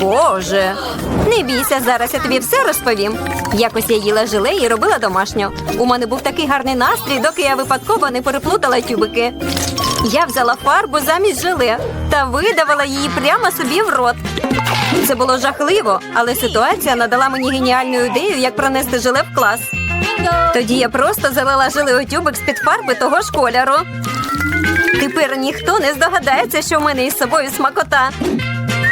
Боже. Не бійся, зараз я тобі все розповім. Якось я їла желе і робила домашню. У мене був такий гарний настрій, доки я випадково не переплутала тюбики. Я взяла фарбу замість желе та видавала її прямо собі в рот. Це було жахливо, але ситуація надала мені геніальну ідею, як пронести желе в клас. Тоді я просто залила желе у тюбик з-під фарби того ж кольору. Тепер ніхто не здогадається, що в мене із собою смакота.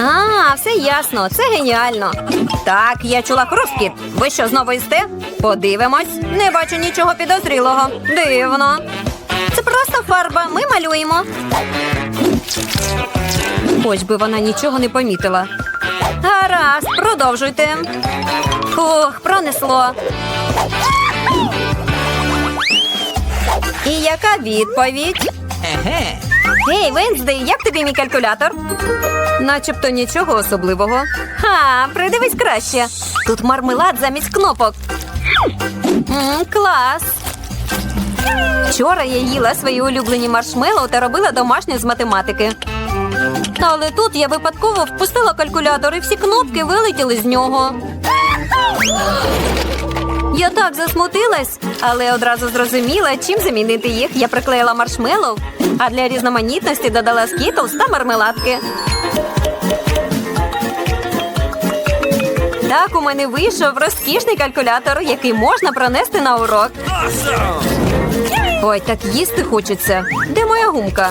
А, все ясно, це геніально. Так, я чула хрускіт. Ви що, знову їсте? Подивимось. Не бачу нічого підозрілого. Дивно. Це просто фарба. Ми малюємо. Хоч би вона нічого не помітила. Гаразд, продовжуйте. Фух, пронесло. І яка відповідь? Гей, Венздей, як тобі мій калькулятор? Начебто нічого особливого. Ха, придивись краще. Тут мармелад замість кнопок. М, клас. Вчора я їла свої улюблені маршмеллоу та робила домашнє з математики. Але тут я випадково впустила калькулятор і всі кнопки вилетіли з нього. Я так засмутилась, але одразу зрозуміла, чим замінити їх. Я приклеїла маршмеллоу, а для різноманітності додала скітлс та мармеладки. Так у мене вийшов розкішний калькулятор, який можна пронести на урок. Ой, так їсти хочеться. Де моя гумка?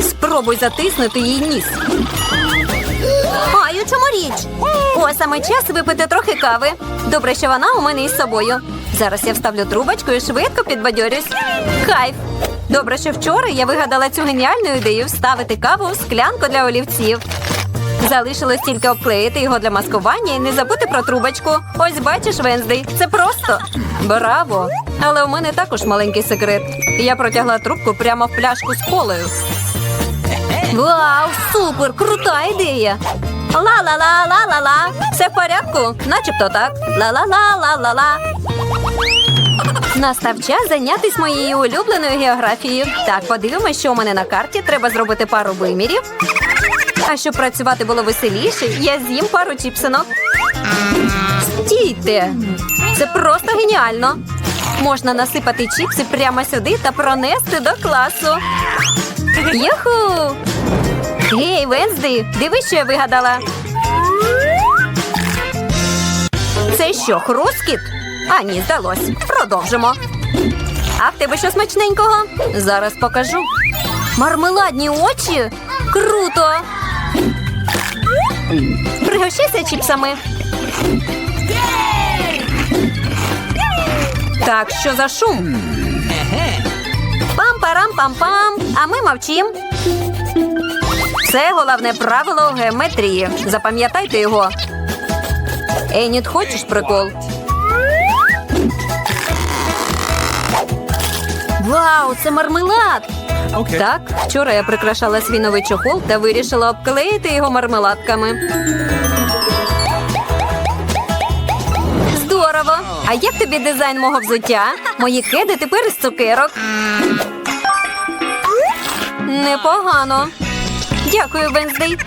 Спробуй затиснути їй ніс. Ай, чому річ? О, саме час випити трохи кави. Добре, що вона у мене із собою. Зараз я вставлю трубочку і швидко підбадьорюсь. Кайф! Добре, що вчора я вигадала цю геніальну ідею вставити каву у склянку для олівців. Залишилось тільки обклеїти його для маскування і не забути про трубочку. Ось бачиш, Венздей, це просто. Браво! Але у мене також маленький секрет. Я протягла трубку прямо в пляшку з колою. Вау, супер! Крута ідея! Ла-ла-ла-ла-ла-ла. Все в порядку? Начебто так. Ла-ла-ла-ла-ла-ла. Настав час зайнятися моєю улюбленою географією. Так, подивимось, що у мене на карті. Треба зробити пару вимірів. А щоб працювати було веселіше, я з'їм пару чіпсинок. Стійте! Це просто геніально. Можна насипати чіпси прямо сюди та пронести до класу. Юху! Гей, Венсди, дивись, що я вигадала. Це що, хрускіт? А, ні, здалось. Продовжимо. А в тебе що смачненького? Зараз покажу. Мармеладні очі? Круто! Пригощайся чіпсами. Так, що за шум? Пам-парам-пам-пам. А ми мовчим. Це головне правило геометрії. Запам'ятайте його. Еніт, хочеш прикол? Вау, це мармелад! Так, вчора я прикрашала свій новий чохол та вирішила обклеїти його мармеладками. Здорово! А як тобі дизайн мого взуття? Мої кеди тепер із цукерок. Непогано. Дякую, Венздей.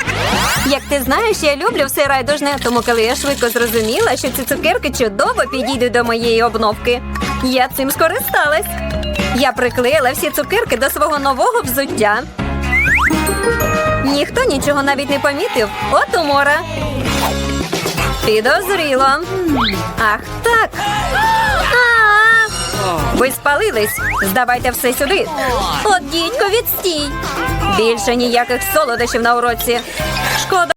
Як ти знаєш, я люблю все райдужне, тому коли я швидко зрозуміла, що ці цукерки чудово підійдуть до моєї обновки, я цим скористалась. Я приклеїла всі цукерки до свого нового взуття. Ніхто нічого навіть не помітив. От умора. Підозріло. Ах, так. Ви спалились. Здавайте все сюди. От дідько, відстій. Більше ніяких солодощів на уроці. Шкода.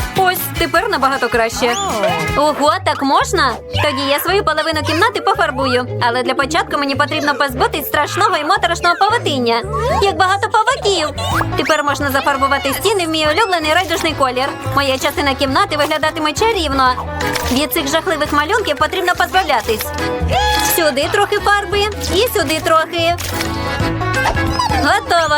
Ось тепер набагато краще. Ого, так можна? Тоді я свою половину кімнати пофарбую. Але для початку мені потрібно позбутись страшного і моторошного павутиння. Як багато павуків. Тепер можна зафарбувати стіни в мій улюблений райдужний колір. Моя частина кімнати виглядатиме чарівно. Від цих жахливих малюнків потрібно позбавлятись. Сюди трохи фарби і сюди трохи. Готово.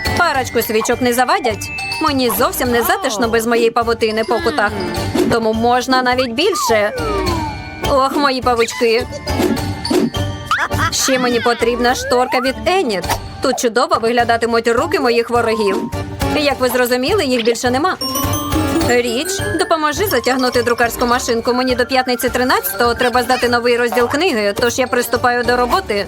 Парочку свічок не завадять. Мені зовсім не затишно без моєї павутини по кутах. Тому можна навіть більше. Ох, мої павучки. Ще мені потрібна шторка від Еніт. Тут чудово виглядатимуть руки моїх ворогів. Як ви зрозуміли, їх більше нема. Річ, допоможи затягнути друкарську машинку. Мені до п'ятниці 13-го треба здати новий розділ книги, тож я приступаю до роботи.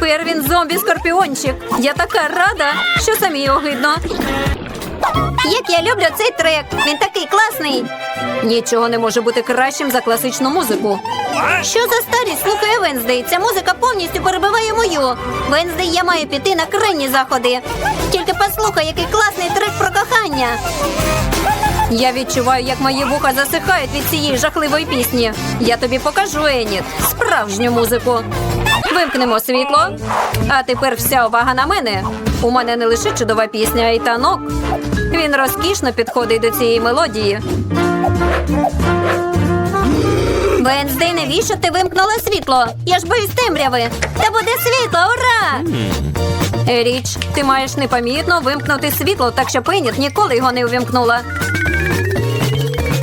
Тепер він зомбі-скорпіончик. Я така рада, що самі огидно. Як я люблю цей трек, він такий класний. Нічого не може бути кращим за класичну музику. Що за старість слухає Венздей? Ця музика повністю перебиває мою. Венздей, я маю піти на крайні заходи. Тільки послухай, який класний трек про кохання. Я відчуваю, як мої вуха засихають від цієї жахливої пісні. Я тобі покажу, Еніт, справжню музику. Вимкнемо світло. А тепер вся увага на мене. У мене не лише чудова пісня, а й танок. Він розкішно підходить до цієї мелодії. Венздей, навіщо ти вимкнула світло? Я ж боюсь темряви. Та буде світло, ура! Річ, ти маєш непомітно вимкнути світло, так що Пеніт ніколи його не увімкнула.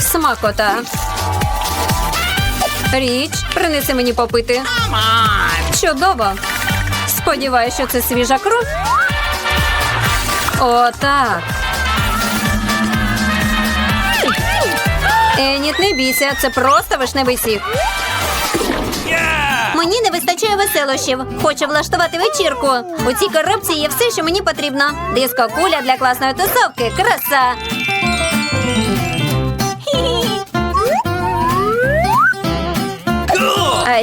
Смакота. Річ, принеси мені попити. Чудово. Сподіваюсь, що це свіжа кров. Отак. Еніт, не бійся, це просто вишневий сік. Мені не вистачає веселощів. Хочу влаштувати вечірку. У цій коробці є все, що мені потрібно. Диско куля для класної тусовки. Краса.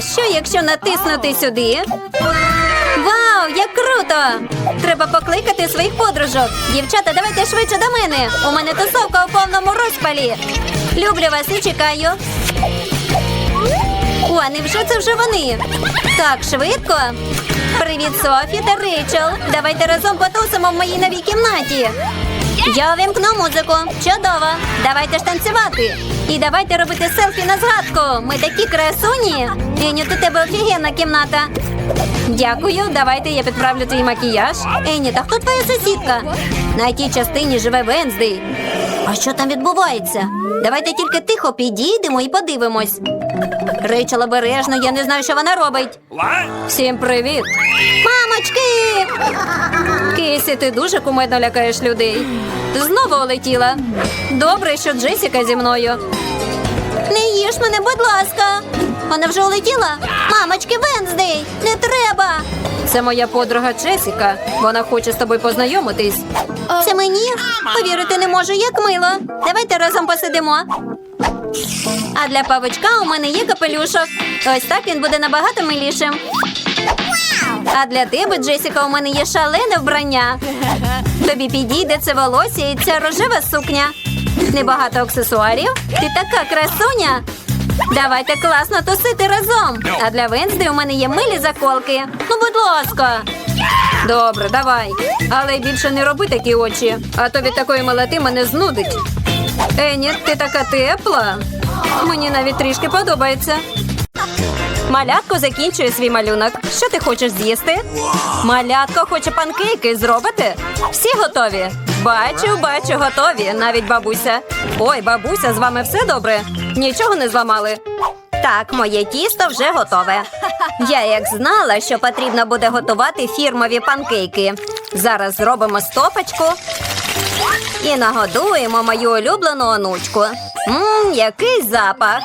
Що, якщо натиснути сюди? Вау, як круто! Треба покликати своїх подружок. Дівчата, давайте швидше до мене. У мене тусовка у повному розпалі. Люблю вас і чекаю. О, невже це вже вони? Так, швидко. Привіт, Софі та Рейчел. Давайте разом потусимо в моїй новій кімнаті. Я увімкну музику. Чудово. Давайте ж танцювати. І давайте робити селфі на згадку. Ми такі красуні. Еню, у тебе офігенна кімната. Дякую, давайте я підправлю твій макіяж. Ені, та хто твоя сусідка? На тій частині живе Венздей. А що там відбувається? Давайте тільки тихо підійдемо і подивимось. Рейчел обережно, я не знаю, що вона робить. Всім привіт! Мамочки! Кейсі, ти дуже кумедно лякаєш людей. Ти Знову улетіла. Добре, що Джесіка зі мною. Не їж мене, будь ласка. Вона вже улетіла? Мамочки, Венздей, не треба. Це моя подруга Джесіка. Вона хоче з тобою познайомитись. Це мені? Повірити не можу, як мило. Давайте разом посидимо. А для павичка у мене є капелюшок. Ось так він буде набагато милішим. А для тебе, Джесіка, у мене є шалене вбрання. Тобі підійде це волосся і ця рожева сукня. Небагато аксесуарів. Ти така красуня. Давайте класно тусити разом. А для Венсди у мене є милі заколки. Ну, будь ласка. Добре, давай. Але більше не роби такі очі, а то від такої милоти мене знудить. Ені, ти така тепла. Мені навіть трішки подобається. Малятко закінчує свій малюнок. Що ти хочеш з'їсти? Малятко хоче панкейки зробити. Всі готові? Бачу, бачу, готові. Навіть бабуся. Ой, бабуся, з вами все добре? Нічого не зламали. Так, моє тісто вже готове. Я як знала, що потрібно буде готувати фірмові панкейки. Зараз зробимо стопочку і нагодуємо мою улюблену онучку. Мм, який запах.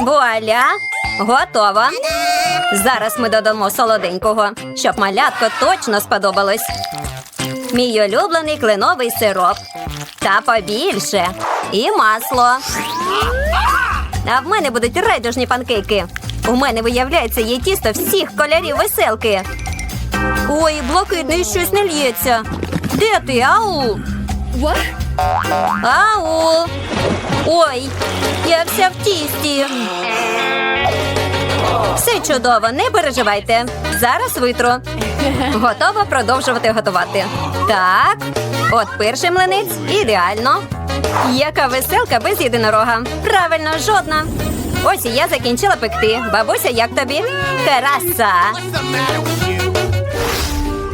Вуаля! Готово. Зараз ми додамо солоденького, щоб малятко точно сподобалось. Мій улюблений кленовий сироп. Та побільше. І масло. А в мене будуть райдужні панкейки. У мене, виявляється, є тісто всіх кольорів веселки. Ой, блакитний щось не лється. Де ти, ау? Ау! Ой, я вся в тісті. Все чудово, не переживайте. Зараз витру. Готова продовжувати готувати. Так, от перший млинець ідеально. Яка веселка без єдинорога. Правильно, жодна. Ось і я закінчила пекти. Бабуся, як тобі? Краса.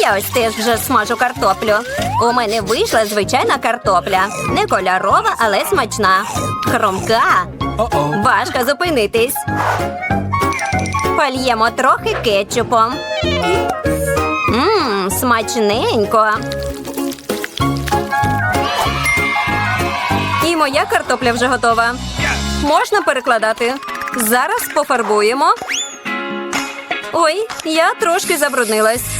Я ось теж вже смажу картоплю. У мене вийшла звичайна картопля. Не кольорова, але смачна. Хромка. Важко зупинитись. Польємо трохи кетчупом. Мм, смачненько. І моя картопля вже готова. Можна перекладати. Зараз пофарбуємо. Ой, я трошки забруднилась.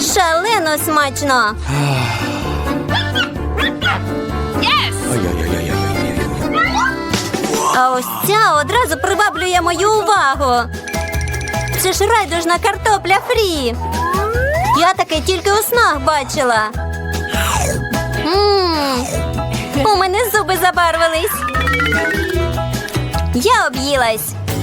Шалено смачно. А ось ця одразу приваблює мою увагу. Це ж райдужна картопля фрі. Я таке тільки у снах бачила. Мм, у мене зуби забарвились. Я об'їлась.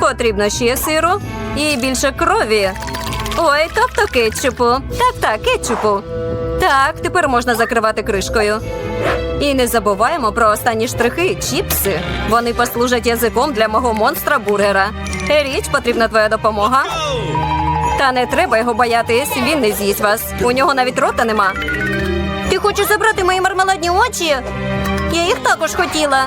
Потрібно ще сиру і більше крові. Ой, тобто кетчупу. Так, так, кетчупу. Так, тепер можна закривати кришкою. І не забуваємо про останні штрихи чіпси. Вони послужать язиком для мого монстра бургера. Річ потрібна твоя допомога. Та не треба його боятись, він не з'їсть вас. У нього навіть рота нема. Ти хочеш забрати мої мармеладні очі? Я їх також хотіла.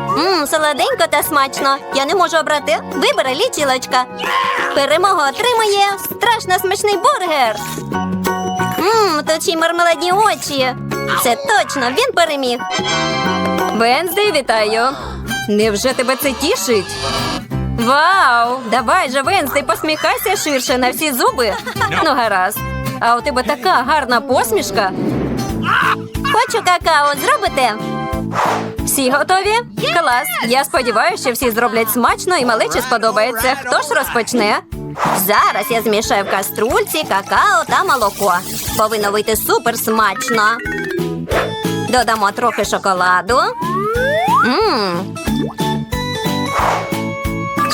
Мм, солоденько та смачно. Я не можу обрати. Вибери лічилочка. Перемогу отримує страшно смачний бургер. Мм, тут ще й мармеладні очі. Це точно він переміг. Венздей, вітаю. Невже тебе це тішить? Вау! Давай же, Венздей, посміхайся ширше на всі зуби. Ну, гаразд. А у тебе така гарна посмішка. Хочу какао зробите. Всі готові? Клас. Я сподіваюся, що всі зроблять смачно і малечі сподобається. Хто ж розпочне? Зараз я змішаю в каструльці какао та молоко. Повинно вийти супер смачно. Додамо трохи шоколаду. Мм.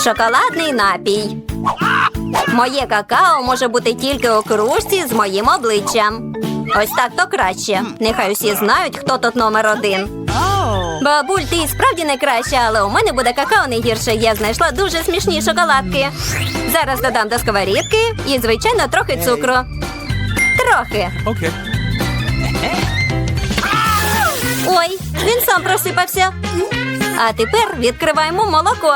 Шоколадний напій. Моє какао може бути тільки у кружці з моїм обличчям. Ось так то краще. Нехай усі знають, хто тут номер один. Бабуль, ти і справді не але у мене буде какао не гірше. Я знайшла дуже смішні шоколадки. Зараз додам до сковорідки і, звичайно, трохи цукру. Трохи. Ой, він сам просипався. А тепер відкриваємо молоко.